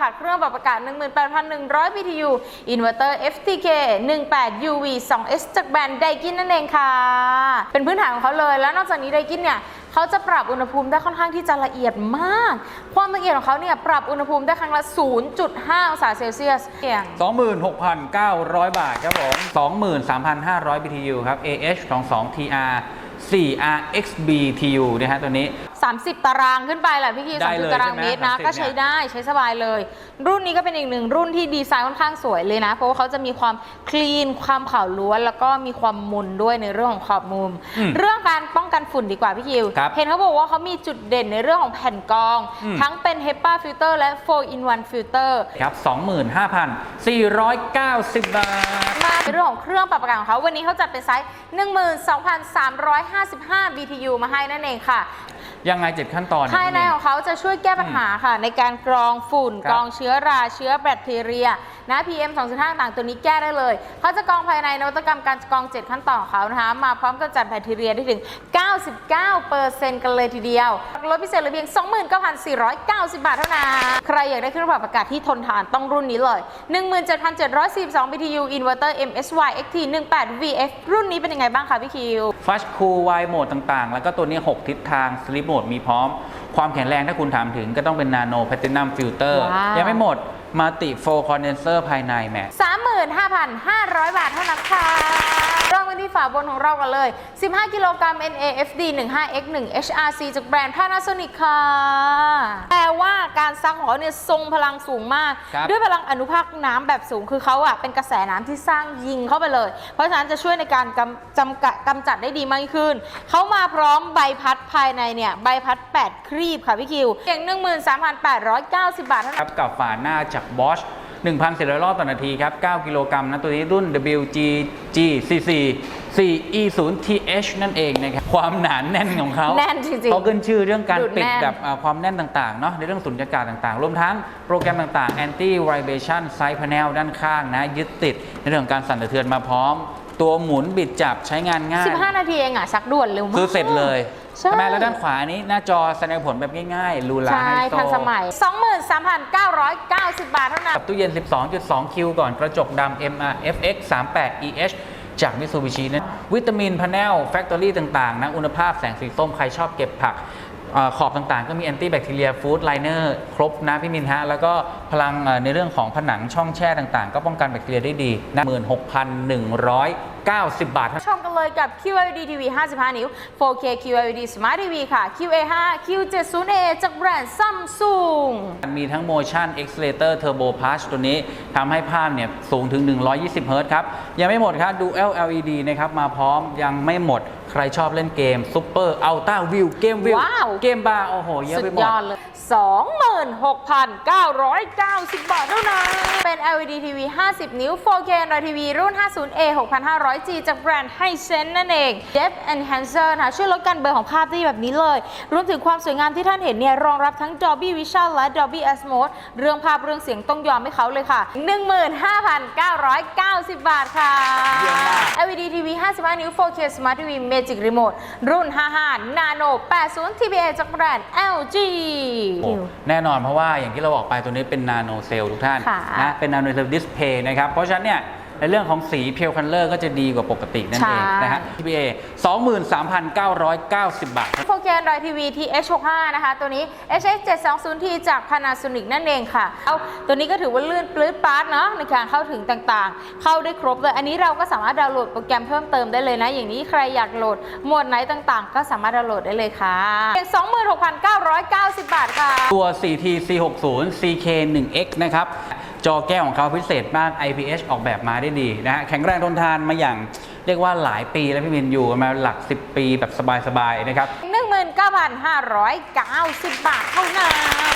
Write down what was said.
ค่ะเครื่องปรับอากาศ 18,100 BTU อินเวอร์เตอร์ FTK 18 UV 2S จากแบรนด์ไดกินนั่นเองค่ะ เป็นพื้นฐานของเขาเลย แล้วนอกจากนี้ไดกินเนี่ยเขาจะปรับอุณหภูมิได้ค่อนข้างที่จะละเอียดมาก ความละเอียดของเขาเนี่ยปรับอุณหภูมิได้ครั้งละ 0.5 องศาเซลเซียสเอง26,900 บาทครับผม 23,500 BTU ครับ AH 22 TR 4 RXB TU นะฮะตัวนี้ 30 ตารางขึ้นไปแหละพี่คิวได้30เลยตารางใช่ไหมเมตรนะ30ก็ใช้ได้ใช้สบายเลย รุ่นนี้ก็เป็นอีกหนึ่งรุ่นที่ดีไซน์ค่อนข้างสวยเลยนะ เพราะว่าเขาจะมีความคลีน ความขาวล้วน แล้วก็มีความมุนด้วยในเรื่องของขอบมุม อืมเรื่องการป้องกันฝุ่นดีกว่าพี่คิว ครับเห็นเขาบอกว่าเขามีจุดเด่นในเรื่องของแผ่นกรอง อืม ทั้งเป็น HEPA filter และ 4 in 1 filter ครับ 25,490 บาทมาใน เรื่องของเครื่องปรับอากาศของเขาวันนี้เขาจัดเป็นไซส์ 12,355 BTU มาให้นั่นเองค่ะ ยังไง7ขั้นตอนเยภายในพี่ขมิ้องเขาจะช่วยแก้ปัญหาค่ะ ในการกรองฝุ่นครับกรองเชื้อราเชื้อแบคทีเรีย นะ PM 2.5 ต่างๆตัวนี้แก้ได้เลยเขาจะกรองภายในนวัตกรรมการกรอง 7 ขั้นตอนของเขานะคะมาพร้อมกับจัดแบคทีเรียได้ถึง 99%กันเลยทีเดียวลดพิเศษเหลือเพียง 29,490 บาทเท่านั้นใครอยากได้เครื่องปรับอากาศที่ทนทานต้องรุ่นนี้เลย 17,742 BTU Inverter MSY XT 18 VF รุ่นนี้เป็นยังไงบ้างคะพี่คิวฟัชคูลไวโหมดต่างๆ แล้วก็ตัวนี้ 6 ทิศทางสลิปโหมดมีพร้อม ความแข็งแรงถ้าคุณถามถึงก็ต้องเป็นนาโนแพ t ตินัมฟิลเตอร์ว้าวยังไม่หมด มาติโฟคอนเดนเซอร์ภายในแหม 35,500 บาทเท่านั้นค่ะเท่านั้นค่ะาบนของเรากันเลย 15 กิโลกรัม NAFD 15X 1 HRC จากแบรนด์ Panasonic ค่ะแต่ว่าการซักของเขาเนี่ยทรงพลังสูงมาก ครับด้วยพลังอนุภาคน้ำแบบสูงคือเขาอะเป็นกระแสน้ำที่สร้างยิงเข้าไปเลย เพราะฉะนั้นจะช่วยในการกำจำกัดกำจัดได้ดีมากขึ้น เขามาพร้อมใบพัดภายในเนี่ยใบพัด 8 ครีบค่ะพี่คิวเพียง13,890 บาทเท่านั้น ครับกับฝาหน้าจาก Bosch 1,400 รอบต่อนาทีครับ 9 กิโลกรัมนะ ตัวนี้รุ่น WGG CC 4E0 TH นั่นเองนะครับ ความหนาแน่นของเขาแน่นจริงๆเขาขึ้นชื่อเรื่องการดูดปิดแน่นแบบอ่าความแน่นต่างๆ เนาะในเรื่องสุญญากาศต่างๆ รวมทั้งโปรแกรมต่างๆ Anti Vibration Side Panel ด้านข้างนะ ยึดติดในเรื่องของการสั่นสะเทือนมาพร้อม ตัวหมุนบิดจับใช้งานง่าย 15 นาทีเองอะซักด่วนเร็วมาก คือเสร็จเลยใช่ ไหมแล้วด้านขวานี้หน้าจอแสดงผลแบบง่ายๆลูลาใช่ ไฮโซทันสมัย 23,990 บาทเท่านั้นกับตู้เย็น 12.2 คิวก่อนกระจกดำ MRFX 38 EH จากมิ t ซูบิชินะวิตามินพาเนลแฟคทอรี่ต่างๆ นะ อุณหภาพแสงสีส้ม ใครชอบเก็บผักเอ่อขอบต่างๆ ก็มีแอนตี้แบคทีเรียฟู้ดไลเนอร์ครบนะพี่มินฮะ แล้วก็พลังเอ่อในเรื่องของผนังช่องแช่ต่างๆ ก็ป้องกันแบคทีเรียได้ดีนะ 16,190 บาทเท่านั้น ชมกันเลยกับ QLED TV 55 นิ้ว 4K QLED Smart TV ค่ะ QA5 Q70A จากแบรนด์ Samsung มีทั้ง Motion Accelerator Turbo Push ตัวนี้ทำให้ภาพเนี่ยสูงถึง 120 เฮิรตซ์ครับ ยังไม่หมดครับ Dual LED นะครับ มาพร้อมยังไม่หมดใครชอบเล่นเกม Super Ultra View เกมวิวว้าว เกมบาร์โอ้โห เยอะสุไปดหมดยอดเลย 26,990 บาทเท่านั้น เป็น LED TV 50 นิ้ว 4K Android TV รุ่น 50A 6500G จากแบรนด์ Hisense นั่นเอง Depth Enhancer นะช่วยลดการเบลอของภาพได้แบบนี้เลย รวมถึงความสวยงามที่ท่านเห็นเนี่ย รองรับทั้ง Dolby Vision และ Dolby Atmos เรื่องภาพเรื่องเสียงต้องยอมให้เขาเลยค่ะ 15,990 บาทค่ะ 55 นิ้ว 4K Smart TV Magic Remote รุ่น 55 Nano 80 TBA จากแบรนด์ LG โอ้แน่นอนเพราะว่าอย่างที่เราบอกไปตัวนี้เป็นนาโนเซลทุกท่านค่ะนะเป็นนาโนเซลดิสเพย์นะครับ เพราะฉะนั้นเนี่ย ในเรื่องของสีเพลคันเลอร์ก็จะดีกว่าปกตินั่นเองนะฮะ TPA 23,990 บาท 4K Android TV TH65 นะคะ ตัวนี้ HX720T จาก Panasonic นั่นเองค่ะ เอาตัวนี้ก็ถือว่าลื่นปลื้ดปาร์ตเนาะในการเข้าถึงต่างๆ เข้าได้ครบเลย อันนี้เราก็สามารถดาวน์โหลดโปรแกรมเพิ่มเติมได้เลยนะ อย่างนี้ใครอยากโหลดหมวดไหนต่างๆ ก็สามารถดาวน์โหลดได้เลยค่ะเพียง26,990 บาทค่ะ ตัว 4T C60 CK1X นะครับ จอแก้วของเขาพิเศษมาก IPS ออกแบบมาได้ดีนะฮะแข็งแรงทนทานมาอย่างเรียกว่าหลายปีแล้วพี่มินอยู่มาหลัก 10 ปีแบบสบายๆนะครับ 19,590 บาทเท่านั้น